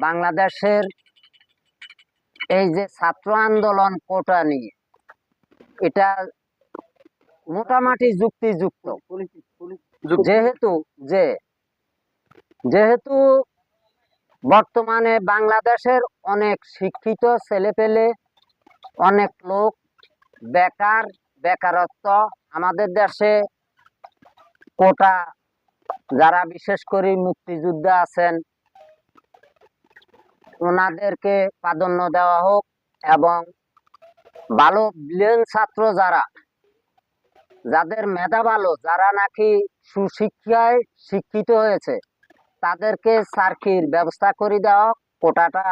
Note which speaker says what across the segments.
Speaker 1: বাংলাদেশের এই যে ছাত্র আন্দোলন কোটা নিয়ে, এটা মোটামুটি যুক্তিযুক্ত। যেহেতু, যে, যেহেতু বর্তমানে বাংলাদেশের অনেক শিক্ষিত ছেলেপেলে, অনেক লোক বেকার, বেকারত্ব, আমাদের দেশে কোটা, যারা বিশেষ করে মুক্তিযোদ্ধা আছেন ওনাদেরকে প্রাধান্য দেওয়া হোক এবং ভালো ব্রিলিয়েন্ট ছাত্র যারা, যাদের মেধা ভালো, যারা নাকি সুশিক্ষায় শিক্ষিত হয়েছে, তাদেরকে সার্কির ব্যবস্থা করে দেওয়া। কোটাটা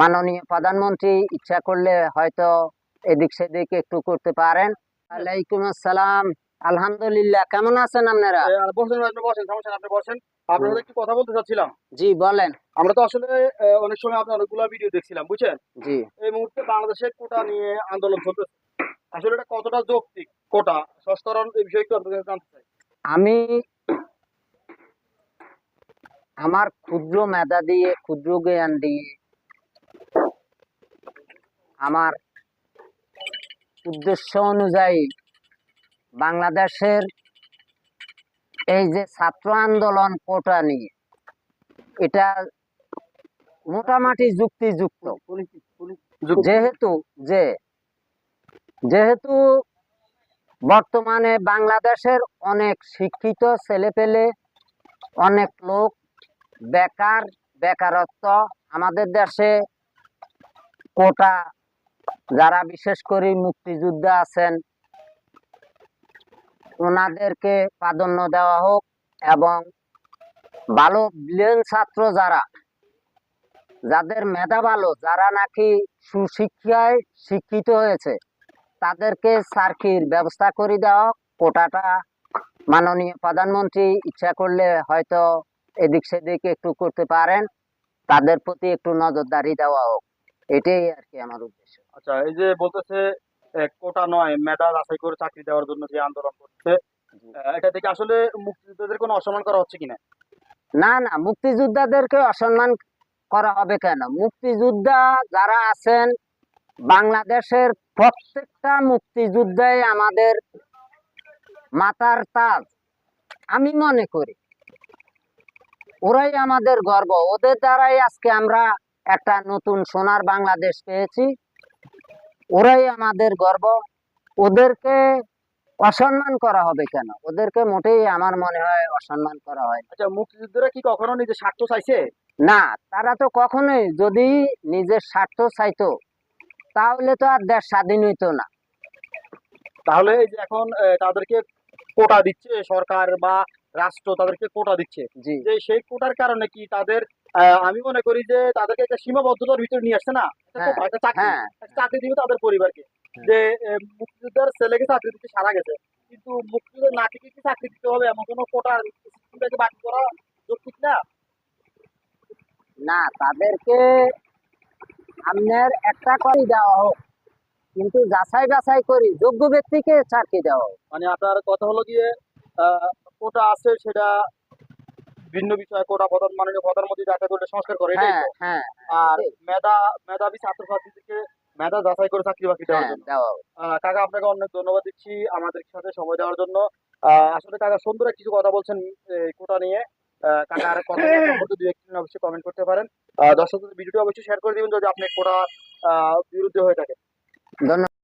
Speaker 1: মাননীয় প্রধানমন্ত্রী ইচ্ছা করলে হয়তো এদিক সেদিক একটু করতে পারেন আলাইকুম আসসালাম আলহামদুলিল্লাহ কেমন আছেন আপনারা?
Speaker 2: বসেন আপনি বসেন সমস্যা আপনি বসেন। আপনার সাথে একটু কথা বলতে চাচ্ছিলাম।
Speaker 1: জি বলেন।
Speaker 2: আমরা তো আসলে অনেক সময় আপনার অনেকগুলো ভিডিও দেখছিলাম বুঝছেন?
Speaker 1: জি।
Speaker 2: এই মুহূর্তে বাংলাদেশে কোটা নিয়ে আন্দোলন চলতেছে। আসলে এটা কতটা যৌক্তিক কোটা? সংস্করণ এই বিষয়ে একটু আপনার জানতে চাই।
Speaker 1: আমি আমার ক্ষুদ্র মেধা দিয়ে ক্ষুদ্র জ্ঞান দিয়ে আমার উদ্দেশ্য অনুযায়ী বাংলাদেশের এই যে ছাত্র আন্দোলন কোটা নিয়ে, এটা মোটামুটি যুক্তিযুক্ত। যেহেতু, যে, যেহেতু বর্তমানে বাংলাদেশের অনেক শিক্ষিত ছেলেপেলে, অনেক লোক বেকার, বেকারত্ব, আমাদের দেশে কোটা, যারা বিশেষ করে মুক্তিযোদ্ধা আছেন ওনাদেরকে প্রাধান্য দেওয়া হোক এবং ভালো ব্রিলিয়েন্ট ছাত্র যারা, যাদের মেধা ভালো, যারা নাকি সুশিক্ষায় শিক্ষিত হয়েছে, তাদেরকে সার্কির ব্যবস্থা করে দেওয়া। কোটাটা মাননীয় প্রধানমন্ত্রী ইচ্ছা করলে হয়তো এদিক সেদিক একটু করতে পারেন, তাদের প্রতি একটু নজরদারি দেওয়া হোক এটাই আর কি আমার উদ্দেশ্য
Speaker 2: আচ্ছা এই যে বলতেছে কোটা নয় মেধা যাচাই করে চাকরি দেওয়ার জন্য যে আন্দোলন করছে। এটা থেকে আসলে মুক্তিযোদ্ধাদের কোনো অসম্মান করা হচ্ছে কিনা?
Speaker 1: না না মুক্তিযোদ্ধাদেরকে অসম্মান করা হবে কেন? মুক্তিযোদ্ধা যারা আছেন বাংলাদেশের প্রত্যেকটা মুক্তিযোদ্ধাই আমাদের মাতার তাজ। আমি মনে করি ওরাই আমাদের গর্ব। ওদের দ্বারাই আজকে আমরা একটা নতুন সোনার বাংলাদেশ পেয়েছি। ওরাই আমাদের গর্ব। ওদেরকে অসম্মান করা হবে কেন? ওদেরকে মোটেই আমার মনে হয় অসম্মান করা হয়।
Speaker 2: আচ্ছা মুক্তিযোদ্ধারা কি কখনো নিজের স্বার্থ চাইছে?
Speaker 1: না তারা তো কখনোই যদি নিজের স্বার্থ চাইতো তাহলে তো আর দেশ স্বাধীন হইতো না।
Speaker 2: তাহলে এই যে এখন তাদেরকে কোটা দিচ্ছে সরকার বা রাষ্ট্র তাদেরকে কোটা দিচ্ছে। যে সেই কোটার কারণে কি তাদের আমি মনে করি যে তাদেরকে একটা সীমাবদ্ধতার ভিতরে নিয়ে আসছে না?
Speaker 1: হ্যাঁ,
Speaker 2: চাকরি
Speaker 1: হ্যাঁ।
Speaker 2: চাকরি দিবে তাদের পরিবারকে। যে মুক্তিযোদ্ধার ছেলেকে চাকরি দিতে সারা গেছে। কিন্তু মুক্তিযোদ্ধার নাতিকে কি চাকরি দিতে হবে? এমন কোনো কোটার বাতিল করা যৌক্তিক না?
Speaker 1: না তাদেরকে আপনার একটা করে দেওয়া হোক। কিন্তু যাচাই বাছাই করি যোগ্য ব্যক্তিকে চাকরি দেওয়া হোক।
Speaker 2: মানে আপনার কথা হলো গিয়ে কোটা আছে সেটা ভিন্ন বিষয় কোটা প্রধান মাননীয় প্রধানমন্ত্রী যাচাই করে সংস্কার করে
Speaker 1: হ্যাঁ হ্যাঁ
Speaker 2: আর মেধা মেধাবী ছাত্রছাত্রীদেরকে মেধা যাচাই করে চাকরি বাকরি দেওয়ার
Speaker 1: হ্যাঁ
Speaker 2: জন্য। কাকা আপনাকে অনেক ধন্যবাদ দিচ্ছি আমাদের সাথে সময় দেওয়ার জন্য। আহ, আসলে কাকা সুন্দর কিছু কথা বলছেন এই কোটা নিয়ে। আহ, কাকা আর কথা সম্পর্কে দুই অবশ্যই কমেন্ট করতে পারেন। দর্শকদের ভিডিওটি অবশ্যই শেয়ার করে দিবেন যদি আপনি কোটা বিরুদ্ধে হয়ে থাকে।
Speaker 1: ধন্যবাদ।